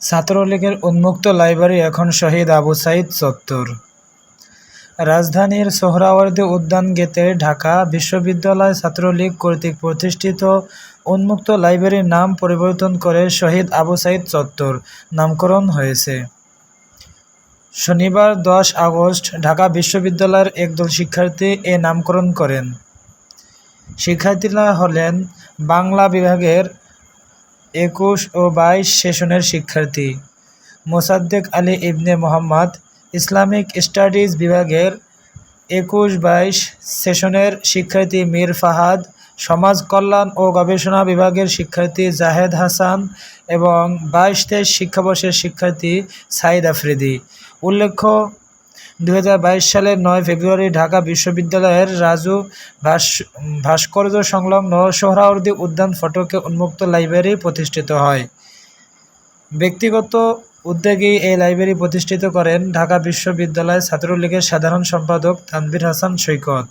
ছাত্রলীগের উন্মুক্ত লাইব্রেরি এখন শহীদ আবু সাইদ চত্বর। রাজধানীর সোহরাওয়ার্দী উদ্যান গেটে ঢাকা বিশ্ববিদ্যালয় ছাত্রলীগ কর্তৃক প্রতিষ্ঠিত উন্মুক্ত লাইব্রেরির নাম পরিবর্তন করে শহীদ আবু সাইদ চত্বর নামকরণ হয়েছে। শনিবার দশ আগস্ট ঢাকা বিশ্ববিদ্যালয়ের একদল শিক্ষার্থী এ নামকরণ করেন। শিক্ষার্থীরা হলেন বাংলা বিভাগের একুশ ও বাইশ সেশনের শিক্ষার্থী। মোসাদ্দেক আলী ইবনে মোহাম্মদ ইসলামিক স্টাডিজ বিভাগের একুশ বাইশ সেশনের শিক্ষার্থী মীর ফাহাদ, সমাজ কল্যাণ ও গবেষণা বিভাগের শিক্ষার্থী জাহেদ হাসান এবং বাইশ তেইশ শিক্ষাবর্ষের শিক্ষার্থী সাইদ আফ্রিদি। উল্লেখ্য দু হাজার বাইশ সালের নয় ফেব্রুয়ারি ঢাকা বিশ্ববিদ্যালয়ের রাজু ভাস, ভাস্কর্য সংলগ্ন সোহরাওয়ার্দী উদ্যান ফটকে উন্মুক্ত লাইব্রেরি প্রতিষ্ঠিত হয়। ব্যক্তিগত উদ্যোগেই এই লাইব্রেরি প্রতিষ্ঠিত করেন ঢাকা বিশ্ববিদ্যালয় ছাত্রলীগের সাধারণ সম্পাদক তানভীর হাসান সৈকত।